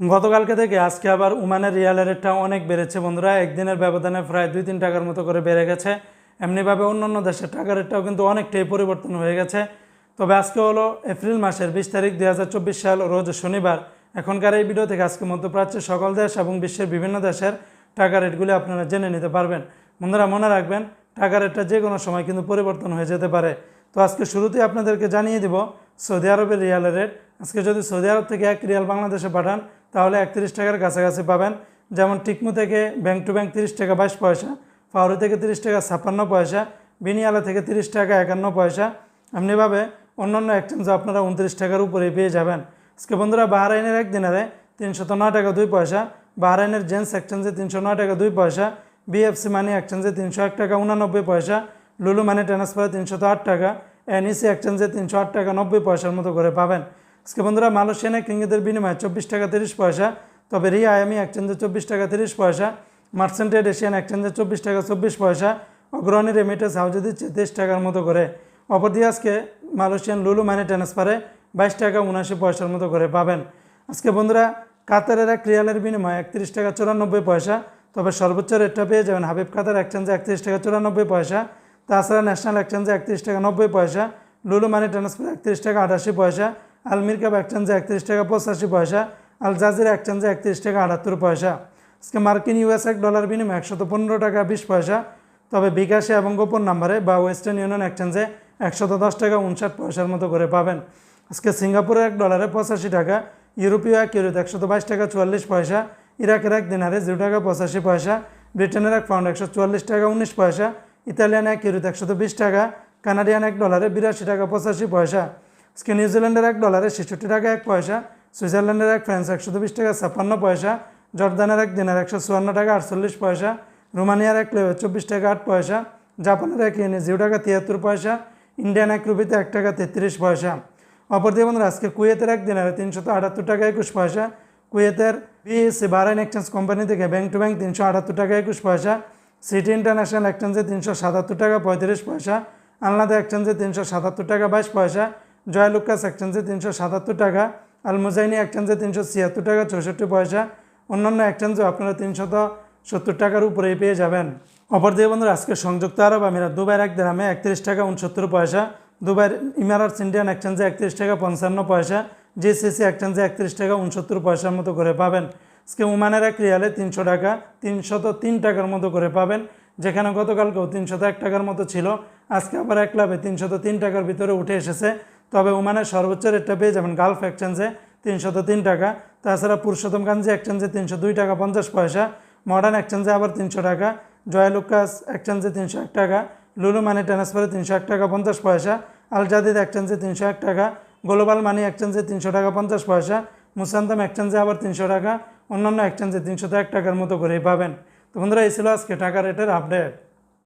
গতকালকে থেকে আজকে আবার উমানের রিয়ালের রেটটা অনেক বেড়েছে বন্ধুরা। একদিনের ব্যবধানে প্রায় দুই, তিন টাকার মতো করে বেড়ে গেছে। এমনিভাবে অন্যান্য দেশের টাকার রেটটাও কিন্তু অনেকটাই পরিবর্তন হয়ে গেছে। তবে আজকে হলো এপ্রিল মাসের বিশ তারিখ দুই হাজার চব্বিশ সাল, রোজ শনিবার। এখনকার এই ভিডিও থেকে আজকে মধ্যপ্রাচ্যের সকল দেশ এবং বিশ্বের বিভিন্ন দেশের টাকা রেটগুলি আপনারা জেনে নিতে পারবেন। বন্ধুরা, মনে রাখবেন টাকা রেটটা যে কোনো সময় কিন্তু পরিবর্তন হয়ে যেতে পারে। তো আজকে শুরুতেই আপনাদেরকে জানিয়ে দিব, সৌদি আরবের রিয়ালের রেট আজকে যদি সৌদি আরব থেকে এক রিয়াল বাংলাদেশে পাঠান তাহলে একত্রিশ টাকার কাছাকাছি পাবেন। যেমন টিকমু থেকে ব্যাংক টু ব্যাংক তিরিশ টাকা বাইশ পয়সা, ফাউরি থেকে তিরিশ টাকা ছাপ্পান্ন পয়সা, বিনিয়ালা থেকে তিরিশ টাকা একান্ন পয়সা। এমনিভাবে অন্যান্য এক্সচেঞ্জে আপনারা উনত্রিশ টাকার উপরে পেয়ে যাবেন। আজকে বন্ধুরা বাহরাইনের এক দিনারে তিনশত নয় টাকা দুই পয়সা, বাহরাইনের জেন্টস এক্সচেঞ্জে তিনশো নয় টাকা দুই পয়সা বিএফসি মানি এক্সচেঞ্জে তিনশো এক টাকা উনানব্বই পয়সা লুলু মানি ট্রান্সফারে তিনশত আট টাকা এনইসি এক্সচেঞ্জে তিনশো আট টাকা নব্বই পয়সার মতো করে পাবেন। আজকে বন্ধুরা মালয়েশিয়ানে কিঙ্গিদের বিনিময়ে চব্বিশ টাকা তিরিশ পয়সা, তবে রিয়া আয়ামি এক্সচেঞ্জে চব্বিশ টাকা তিরিশ পয়সা মার্সেন্টেড এশিয়ান এক্সচেঞ্জে চব্বিশ টাকা চব্বিশ পয়সা, অগ্রণী রেমিটেন্স হাউজে দিচ্ছে তেইশ টাকার মতো করে। অপরদিকে আজকে মালয়েশিয়ান লুলু মানি ট্রান্সফারে বাইশ টাকা উনআশি পয়সার মতো করে পাবেন। আজকে বন্ধুরা কাতারের এক রিয়ালের বিনিময়ে একত্রিশ টাকা চুরানব্বই পয়সা, তবে সর্বোচ্চ রেটটা পেয়ে যাবেন হাবিব কাতার এক্সচেঞ্জে একত্রিশ টাকা চুরানব্বই পয়সা, তাছাড়া ন্যাশনাল এক্সচেঞ্জে একত্রিশ টাকা নব্বই পয়সা, লুলু মানি ট্রান্সফার একত্রিশ টাকা আটাশি পয়সা আলমির কাপ এক্সচেঞ্জে একত্রিশ টাকা, পঁচাশি পয়সা। আল জাজিরা এক্সচেঞ্জে একত্রিশ টাকা, আটাত্তর পয়সা। আজকে মার্কিন ইউএস এক ডলার বিনিময়ে একশত পনেরো টাকা, বিশ পয়সা। তবে বিকাশে এবং গোপন নাম্বারে বা ওয়েস্টার্ন ইউনিয়ন এক এক্সচেঞ্জে একশত দশ টাকা, উনষাট পয়সার মতো করে পাবেন। আজকে সিঙ্গাপুরের এক ডলারে পঁচাশি টাকা, ইউরোপীয় এক ইউরোতে একশত বাইশ টাকা, চুয়াল্লিশ পয়সা। ইরাকের এক দিনারে জিরো টাকা, পঁচাশি পয়সা। ব্রিটেনের এক পাউন্ড একশো চুয়াল্লিশ টাকা, উনিশ পয়সা। ইতালিয়ান এক ইউরোতে একশত বিশ টাকা। কানাডিয়ান এক ডলারে বিরাশি টাকা, পঁচাশি পয়সা। আজকে নিউজিল্যান্ডের এক ডলারে ছেষট্টি টাকা এক পয়সা, সুইজারল্যান্ডের এক ফ্রান্স একশো বিশ টাকা ছাপ্পান্ন পয়সা, জর্দানের এক দিনের একশো চুয়ান্ন টাকা আটচল্লিশ পয়সা, রোমানিয়ার এক চব্বিশ টাকা আট পয়সা, জাপানের এক ইয়েনে জিরো টাকা তিয়াত্তর পয়সা, ইন্ডিয়ান এক রুপিতে এক টাকা তেত্রিশ পয়সা। অপরদিকে বন্ধুরা, আজকে কুয়েতের এক দিনের তিনশত আটাত্তর টাকা একুশ পয়সা, কুয়েতের বিএসসি বারাইন এক্সচেঞ্জ কোম্পানি থেকে ব্যাংক টু ব্যাংক তিনশো আটাত্তর টাকা একুশ পয়সা, সিটি ইন্টারন্যাশনাল এক্সচেঞ্জে তিনশো সাতাত্তর টাকা পঁয়ত্রিশ পয়সা, আলনাদা এক্সচেঞ্জে তিনশো সাতাত্তর টাকা বাইশ পয়সা জয়লুকাস এক্সচেঞ্জে তিনশো সাতাত্তর টাকা, আলমুজাইনি এক্সচেঞ্জে তিনশো ছিয়াত্তর টাকা, চৌষট্টি পয়সা। অন্যান্য এক্সচেঞ্জেও আপনারা তিনশত সত্তর টাকার উপরেই পেয়ে যাবেন। অপরদিকে বন্ধুরা, আজকে সংযুক্ত আরব আমিরাত, দুবাইয়ের এক দিনামে একত্রিশ টাকা উনসত্তর পয়সা, দুবাইয়ের ইমারাটস ইন্ডিয়ান এক্সচেঞ্জে একত্রিশ টাকা পঞ্চান্ন পয়সা জিসিসি এক্সচেঞ্জে একত্রিশ টাকা উনসত্তর পয়সার মতো করে পাবেন। আজকে ওমানের এক রিয়ালে তিনশো টাকা, তিনশত তিন টাকার মতো করে পাবেন, যেখানে গতকালকেও তিনশত এক টাকার মতো ছিল। আজকে আবার এক লাভে তিনশত তিন টাকার ভিতরে উঠে এসেছে। তবে ওমানের সর্বোচ্চ রেটটা পেয়ে যাবেন গালফ এক্সচেঞ্জে তিনশত তিন টাকা। তাছাড়া পুরুষোত্তম গাঞ্জি এক্সচেঞ্জে তিনশো দুই টাকা পঞ্চাশ পয়সা। মডার্ন এক্সচেঞ্জে আবার তিনশো টাকা। জয়লুকাস এক্সচেঞ্জে তিনশো এক টাকা। লুলু মানি ট্রান্সফারে তিনশো এক টাকা পঞ্চাশ পয়সা। আল জাদিদ এক্সচেঞ্জে তিনশো এক টাকা। গ্লোবাল মানি এক্সচেঞ্জে তিনশো টাকা পঞ্চাশ পয়সা। মুসান্তম এক্সচেঞ্জে আবার তিনশো টাকা। অন্যান্য এক্সচেঞ্জে তিনশো এক টাকার মতো করেই পাবেন। তো বন্ধুরা, এই ছিল আজকে টাকা রেটের আপডেট